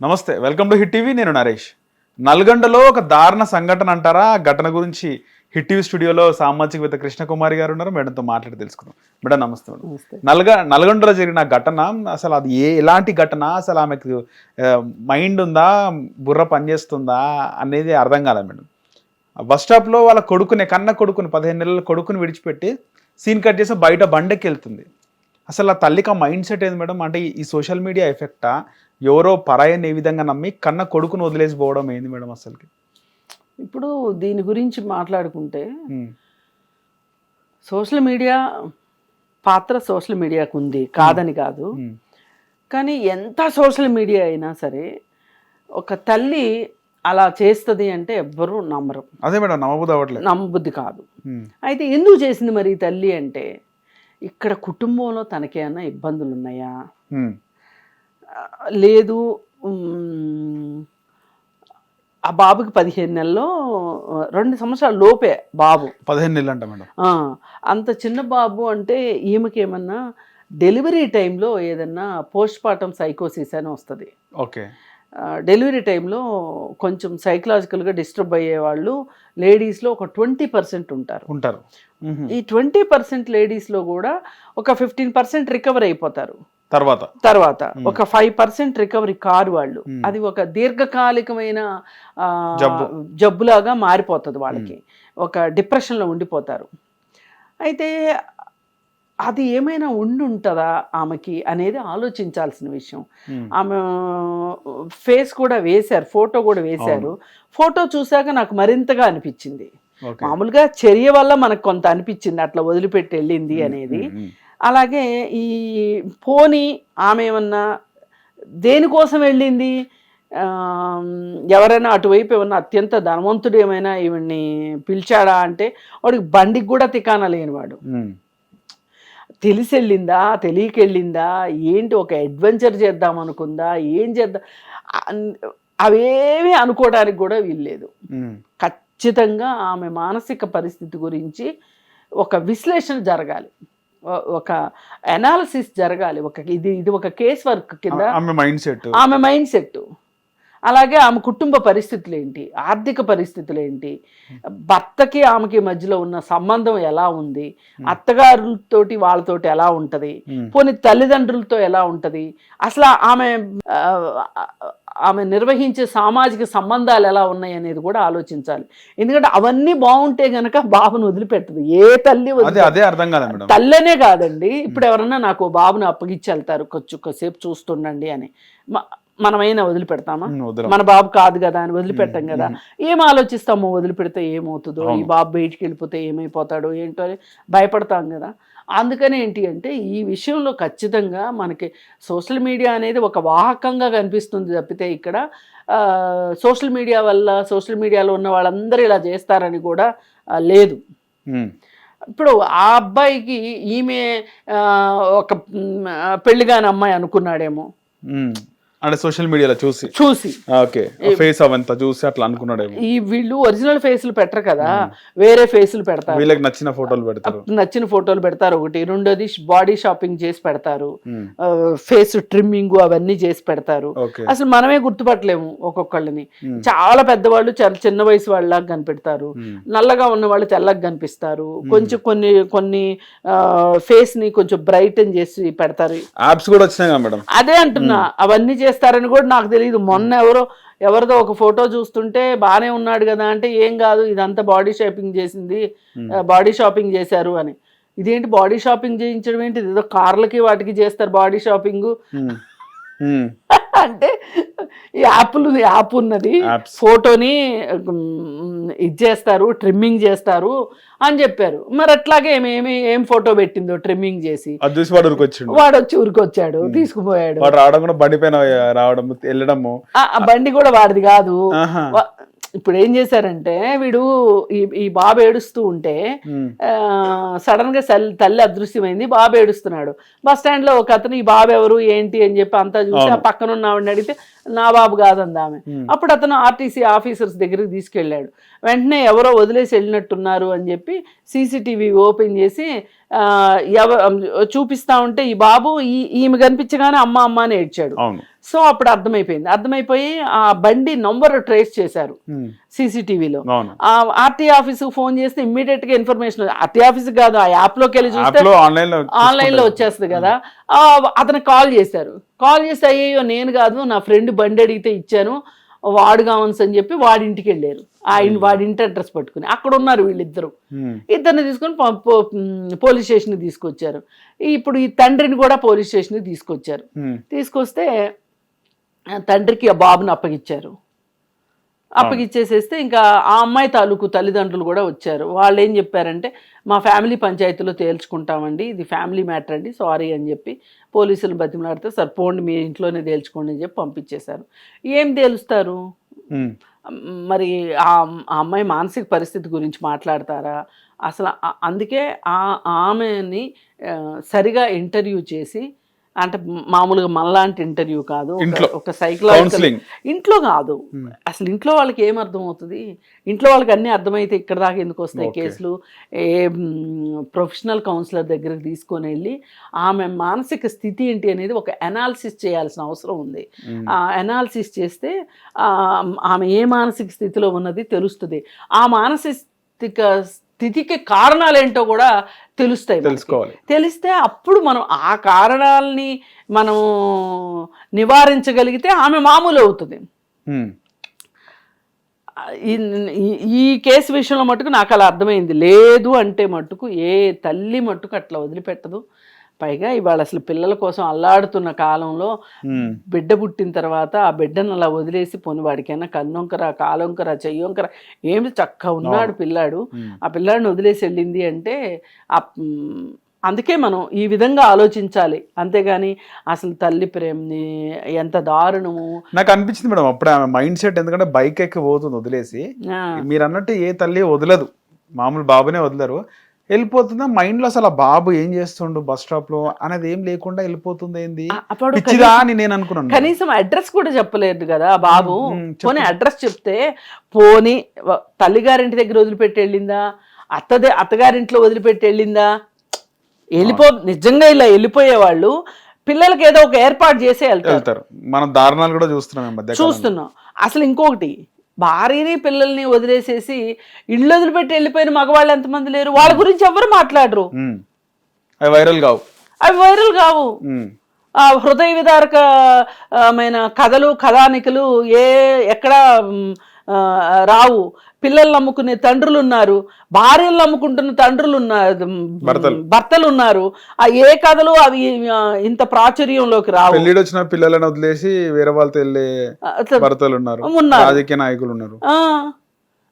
నమస్తే welcome to hit TV నేను నరేష్. నల్గొండలో ఒక దారుణ సంఘటన అంటారా? ఆ ఘటన గురించి హిట్ టీవీ స్టూడియోలో సామాజికవేత్త కృష్ణకుమారి గారు ఉన్నారు. మేడంతో మాట్లాడి తెలుసుకుందాం. మేడం నమస్తే మేడం. నల్గ నల్గొండలో జరిగిన ఘటన అసలు అది ఏ ఎలాంటి ఘటన? అసలు ఆమెకు మైండ్ ఉందా? బుర్ర పనిచేస్తుందా? అనేది అర్థం కాలేదు మేడం. బస్ స్టాప్లో వాళ్ళ కొడుకుని కన్న కొడుకుని పదిహేను నెలల కొడుకుని విడిచిపెట్టి సీన్ కట్ చేసి బయట బండెక్కి వెళ్తుంది అసలు ఆ తల్లికి ఆ మైండ్ సెట్ ఏంది మేడం? అంటే ఈ సోషల్ మీడియా ఎఫెక్టా? ఎవరో పరాయని ఏ విధంగా నమ్మి కన్న కొడుకును వదిలేసి పోవడం ఏంది మేడం అసలుకి? ఇప్పుడు దీని గురించి మాట్లాడుకుంటే సోషల్ మీడియా పాత్ర సోషల్ మీడియాకు ఉంది కాదని కాదు. కానీ ఎంత సోషల్ మీడియా అయినా సరే ఒక తల్లి అలా చేస్తుంది అంటే ఎవ్వరూ నమ్మరు. అదే మేడం నమ్మబుద్ధి అవ్వట్లేదు. నమ్మబుద్ధి కాదు. అయితే ఎందుకు చేసింది మరి ఈ తల్లి అంటే ఇక్కడ కుటుంబంలో తనకేమైనా ఇబ్బందులు ఉన్నాయా లేదు ఆ బాబుకి పదిహేను నెలల్లో రెండు సంవత్సరాల లోపే బాబు. పదిహేను నెలలు అంట మేడం. అంత చిన్న బాబు అంటే ఈమెకి ఏమన్నా డెలివరీ టైంలో ఏదన్నా పోస్ట్ పార్టం సైకోసిస్ అని వస్తుంది. ఓకే. డెలివరీ టైంలో కొంచెం సైకలాజికల్గా డిస్టర్బ్ అయ్యే వాళ్ళు లేడీస్లో ఒక ట్వంటీ పర్సెంట్ ఉంటారు. ఉంటారు. ఈ ట్వంటీ పర్సెంట్ లేడీస్లో కూడా ఒక ఫిఫ్టీన్ పర్సెంట్ రికవర్ అయిపోతారు. తర్వాత. తర్వాత ఒక ఫైవ్ పర్సెంట్ రికవరీ కారు వాళ్ళు. Hmm. అది ఒక దీర్ఘకాలికమైన. జబ్బులాగా మారిపోతుంది వాళ్ళకి. ఒక డిప్రెషన్లో ఉండిపోతారు. అయితే అది ఏమైనా ఉండి ఉంటుందా ఆమెకి అనేది ఆలోచించాల్సిన విషయం. ఆమె ఫేస్ కూడా వేశారు ఫోటో కూడా వేశారు. ఫోటో చూశాక నాకు మరింతగా అనిపించింది. మామూలుగా చర్య వల్ల మనకు కొంత అనిపించింది అట్లా వదిలిపెట్టి వెళ్ళింది అనేది. అలాగే ఈ పోని ఆమె ఏమన్నా దేనికోసం వెళ్ళింది? ఎవరైనా అటువైపు ఏమన్నా అత్యంత ధనవంతుడు ఏమైనా ఈవిడ్ని పిలిచాడా అంటే వాడికి బండికి కూడా తికాన లేనివాడు తెలిసి వెళ్ళిందా తెలియక వెళ్ళిందా ఏంటి ఒక అడ్వెంచర్ చేద్దాం అనుకుందా? ఏం చేద్దాం? అవేమీ అనుకోవడానికి కూడా వీల్లేదు. ఖచ్చితంగా ఆమె మానసిక పరిస్థితి గురించి ఒక విశ్లేషణ జరగాలి. ఒక అనాలిసిస్ జరగాలి. ఒక ఇది ఇది ఒక కేస్ వర్క్ కింద ఆమె మైండ్ సెట్ ఆమె మైండ్ సెట్ అలాగే ఆమె కుటుంబ పరిస్థితులు ఏంటి? ఆర్థిక పరిస్థితులు ఏంటి? భర్తకి ఆమెకి మధ్యలో ఉన్న సంబంధం ఎలా ఉంది? అత్తగారులతోటి వాళ్ళతోటి ఎలా ఉంటది? పోనీ తల్లిదండ్రులతో ఎలా ఉంటది? అసలు ఆమె ఆమె నిర్వహించే సామాజిక సంబంధాలు ఎలా ఉన్నాయి అనేది కూడా ఆలోచించాలి. ఎందుకంటే అవన్నీ బాగుంటే గనక బాబును వదిలిపెట్టదు. ఏ తల్లి అదే అర్థం మేడం. తల్లనే కాదండి. ఇప్పుడు ఎవరన్నా నాకు బాబుని అప్పగిచ్చి వెళ్తారు కొంచెం కొద్దిసేపు చూస్తుండండి అని. మనమైనా వదిలిపెడతామా. మన బాబు కాదు కదా అని వదిలిపెట్టాం కదా. ఏం ఆలోచిస్తామో వదిలిపెడితే ఏమవుతుందో? ఈ. బాబు బయటికి వెళ్ళిపోతే ఏమైపోతాడో ఏంటో అని భయపడతాం కదా. అందుకని ఏంటి అంటే ఈ విషయంలో ఖచ్చితంగా మనకి సోషల్ మీడియా అనేది ఒక వాహకంగా కనిపిస్తుంది తప్పితే ఇక్కడ సోషల్ మీడియా వల్ల సోషల్ మీడియాలో ఉన్న వాళ్ళందరూ ఇలా చేస్తారని కూడా లేదు. ఇప్పుడు ఆ అబ్బాయికి ఈమె ఒక పెళ్ళిగాని అమ్మాయి అనుకున్నాడేమో. అంటే సోషల్ మీడియాలో చూసి. చూసి. ఓకే. ఫేస్ అవంతా చూసి అట్లా అనుకున్నాడేమో. ఈ వీళ్ళు ఒరిజినల్ ఫేసులు పెట్టరు కదా వేరే ఫేసులు పెడతారు. వీళ్ళకి నచ్చిన ఫోటోలు పెడతారు. నచ్చిన ఫోటోలు పెడతారు ఒకటి. రెండోది బాడీ షాపింగ్ చేసి పెడతారు. ఫేస్ ట్రిమ్మింగ్ అవన్నీ చేసి పెడతారు. అసలు మనమే గుర్తుపట్టలేము ఒక్కొక్కళ్ళని. చాలా పెద్దవాళ్ళు చాలా చిన్న వయసు వాళ్ళలాగా కనిపెడతారు. నల్లగా ఉన్న వాళ్ళు తెల్లగా కనిపిస్తారు. కొంచెం కొన్ని కొన్ని ఫేస్ని కొంచెం బ్రైటన్ చేసి పెడతారు. యాప్స్ కూడా వచ్చినాయి మేడం. అదే అంటున్నా. అవన్నీ చేస్తారని కూడా నాకు తెలియదు మొన్న ఎవరో ఎవరిదో ఒక ఫోటో చూస్తుంటే బాగానే ఉన్నాడు కదా అంటే ఏం కాదు ఇదంతా బాడీ షాపింగ్ చేసింది బాడీ షాపింగ్ చేశారు అని. ఇదేంటి బాడీ షాపింగ్ చేయించడం ఏంటి ఏదో కార్లకి వాటికి చేస్తారు బాడీ షాపింగ్. ఉమ్, అంటే ఈ యాప్లు యాప్ ఉన్నది. ఫోటోని ఇది చేస్తారు ట్రిమ్మింగ్ చేస్తారు అని చెప్పారు. మరి అట్లాగే ఏమి ఏమి ఏం ఫోటో పెట్టిందో ట్రిమ్మింగ్ చేసి? వాడు వచ్చి ఊరికొచ్చాడు తీసుకుపోయాడు. వాడు రావడం కూడా బండి పైన రావడం వెళ్ళడము. బండి కూడా వాడిది కాదు. ఇప్పుడు ఏం చేశారంటే వీడు ఈ ఈ బాబు ఏడుస్తూ ఉంటే సడన్గా తల్లి అదృశ్యమైంది బాబు ఏడుస్తున్నాడు. బస్ స్టాండ్లో ఒక అతను ఈ బాబు ఎవరు? ఏంటి? అని చెప్పి అంతా చూసి ఆ పక్కన ఉన్న ఆవిడని అడిగితే నా బాబు కాదంది ఆమె. అప్పుడు అతను ఆర్టీసీ ఆఫీసర్స్ దగ్గరికి తీసుకెళ్ళాడు. వెంటనే ఎవరో వదిలేసి వెళ్ళినట్టున్నారు అని చెప్పి సీసీటీవీ ఓపెన్ చేసి ఎవ చూపిస్తా ఉంటే ఈ బాబు ఈ ఈమె కనిపించగానే అమ్మ అమ్మ అని ఏడ్చాడు. సో అప్పుడు అర్థమైపోయింది. అర్థమైపోయి ఆ బండి నంబర్ ట్రేస్ చేశారు సీసీటీవీలో. ఆర్టీ ఆఫీస్కి ఫోన్ చేస్తే ఇమ్మీడియట్గా ఇన్ఫర్మేషన్ ఆర్టీ ఆఫీస్ కాదు ఆ యాప్లోకి వెళ్ళి చూస్తే ఆన్లైన్లో వచ్చేస్తుంది కదా. అతను కాల్ చేశారు. కాల్ చేస్తే అయ్యో నేను కాదు నా ఫ్రెండ్ బండి అడిగితే ఇచ్చాను. వాడు కావన్స్ అని చెప్పి వాడి ఇంటికి వెళ్ళారు. ఆయన వాడి ఇంటి అడ్రస్ పట్టుకుని. అక్కడ ఉన్నారు వీళ్ళిద్దరు. ఇద్దరిని తీసుకొని పోలీస్ స్టేషన్కి తీసుకొచ్చారు. ఇప్పుడు ఈ తండ్రిని కూడా పోలీస్ స్టేషన్కి తీసుకొచ్చారు. తీసుకొస్తే తండ్రికి ఆ బాబుని అప్పగిచ్చారు అప్పగిచ్చేసేస్తే ఇంకా ఆ అమ్మాయి తాలూకు తల్లిదండ్రులు కూడా వచ్చారు. వాళ్ళు ఏం చెప్పారంటే మా ఫ్యామిలీ పంచాయతీలో తేల్చుకుంటామండి ఇది ఫ్యామిలీ మ్యాటర్ అండి సారీ అని చెప్పి పోలీసులు బతిమలాడితే సార్ పోండి మీ ఇంట్లోనే తేల్చుకోండి అని చెప్పి పంపించేశారు. ఏం తేలుస్తారు? మరి ఆ అమ్మాయి మానసిక పరిస్థితి గురించి మాట్లాడతారా? అసలు అందుకే ఆ ఆమెని సరిగా ఇంటర్వ్యూ చేసి అంటే మామూలుగా మనలాంటి ఇంటర్వ్యూ కాదు ఒక- సైకలాజికల్ ఇంట్లో కాదు. అసలు ఇంట్లో వాళ్ళకి ఏం అర్థం అవుతుంది ఇంట్లో వాళ్ళకి అన్నీ అర్థమైతే ఇక్కడ దాకా ఎందుకు వస్తాయి. కేసులు? ఏ ప్రొఫెషనల్ కౌన్సిలర్ దగ్గరికి తీసుకొని వెళ్ళి ఆమె మానసిక స్థితి ఏంటి అనేది ఒక అనాలిసిస్ చేయాల్సిన అవసరం ఉంది. ఆ అనాలిసిస్ చేస్తే ఆమె ఏ మానసిక స్థితిలో ఉన్నది తెలుస్తుంది. ఆ మానసిక స్థితికి కారణాలేంటో కూడా తెలుస్తాయి. తెలుసుకోవాలి. తెలిస్తే అప్పుడు మనం ఆ కారణాలని మనం నివారించగలిగితే ఆమె మామూలు అవుతుంది. ఈ- కేసు విషయంలో మటుకు నాకు అలా అర్థమైంది. లేదు అంటే మట్టుకు ఏ తల్లి మట్టుకు అట్లా వదిలిపెట్టదు. పైగా ఇవాళ అసలు పిల్లల కోసం అల్లాడుతున్న కాలంలో బిడ్డ పుట్టిన తర్వాత ఆ బిడ్డను అలా వదిలేసి పోని వాడికైనా కన్నొంకర కాలొంకర చెయ్యొంకర ఏమి చక్కగా ఉన్నాడు పిల్లాడు. ఆ పిల్లాడిని వదిలేసి వెళ్ళింది అంటే ఆ అందుకే మనం ఈ విధంగా ఆలోచించాలి. అంతేగాని అసలు తల్లి ప్రేమని ఎంత దారుణము. నాకు అనిపించింది మేడం అప్పుడు ఆమె మైండ్ సెట్ ఎందుకంటే బైక్ ఎక్కి పోతుంది వదిలేసి. మీరు అన్నట్టు ఏ తల్లి వదలదు. మామూలు బాబునే వదలరు. వెళ్ళిపోతుందా? మైండ్లో అసలు బాబు ఏం చేస్తుండు బస్ స్టాప్లో అనేది ఏం లేకుండా వెళ్ళిపోతుంది ఏంది? ఆ- అప్పుడు పిచ్చిదా అని నేను అనుకున్నాను. కనీసం అడ్రస్ కూడా చెప్పలేదు కదా బాబు. పోనీ అడ్రస్ చెప్తే పోనీ తల్లిగారింటి దగ్గర వదిలిపెట్టి వెళ్ళిందా? అత్తదే అత్తగారింట్లో వదిలిపెట్టి వెళ్ళిందా? వెళ్ళిపో నిజంగా ఇలా వెళ్ళిపోయేవాళ్ళు పిల్లలకి ఏదో ఒక ఏర్పాటు చేసే వెళ్తారు. మనం దారుణాలు కూడా చూస్తున్నాం చూస్తున్నాం. అసలు ఇంకొకటి భార్యని పిల్లల్ని వదిలేసేసి ఇళ్ళు వదిలిపెట్టి వెళ్ళిపోయిన మగవాళ్ళు ఎంతమంది లేరు? వాళ్ళ గురించి ఎవరు మాట్లాడరు. అవి వైరల్ కావు. అవి వైరల్ కావు. ఆ హృదయ విదారకమైన కథలు కథానికలు ఏ ఎక్కడ రావు పిల్లలు నమ్ముకునే తండ్రులు ఉన్నారు భార్యలు నమ్ముకుంటున్న తండ్రులు ఉన్నారు భర్తలు. భర్తలు ఉన్నారు. ఆ ఏ కథలు అవి ఇంత ప్రాచుర్యంలోకి రావు? పెళ్ళిడు వచ్చిన పిల్లలను వదిలేసి వేరే వాళ్ళతో వెళ్ళే భర్తలు ఉన్నారు. రాజకీయ నాయకులు ఉన్నారు.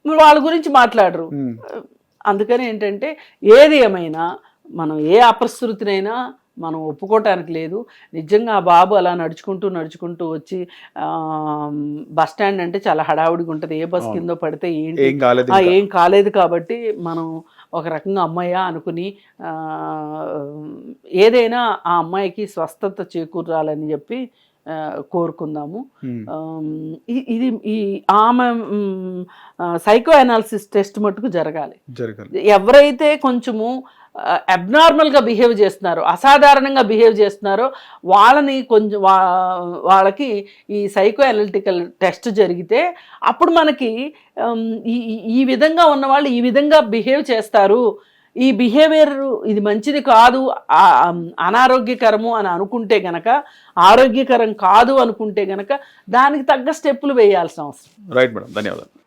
వాళ్ళ గురించి మాట్లాడరు. అందుకని ఏంటంటే ఏది ఏమైనా మనం ఏ అపశృతినైనా మనం ఒప్పుకోవటానికి లేదు. నిజంగా ఆ బాబు అలా నడుచుకుంటూ నడుచుకుంటూ వచ్చి బస్ స్టాండ్ అంటే చాలా హడావుడిగా ఉంటుంది. ఏ బస్ కిందో పడితే ఏంటి? ఏం కాలేదు కాబట్టి మనం ఒక రకంగా అమ్మాయ అనుకుని ఏదైనా ఆ అమ్మాయికి స్వస్థత చేకూరాలని చెప్పి కోరుకుందాము. ఇది ఈ ఆమె సైకో అనాలిసిస్ టెస్ట్ మట్టుకు జరగాలి. జరగాలి. ఎవరైతే కొంచెము అబ్నార్మల్గా బిహేవ్ చేస్తున్నారు అసాధారణంగా బిహేవ్ చేస్తున్నారో. వాళ్ళని కొంచెం వా- వాళ్ళకి ఈ సైకో అనలిటికల్ టెస్ట్ జరిగితే అప్పుడు మనకి ఈ ఈ- విధంగా ఉన్న వాళ్ళు ఈ విధంగా బిహేవ్ చేస్తారు. ఈ బిహేవియర్ ఇది మంచిది కాదు అనారోగ్యకరము అని అనుకుంటే గనక ఆరోగ్యకరం కాదు అనుకుంటే గనక దానికి తగ్గ స్టెప్పులు వేయాల్సిన అవసరం. రైట్ మేడం ధన్యవాదాలు.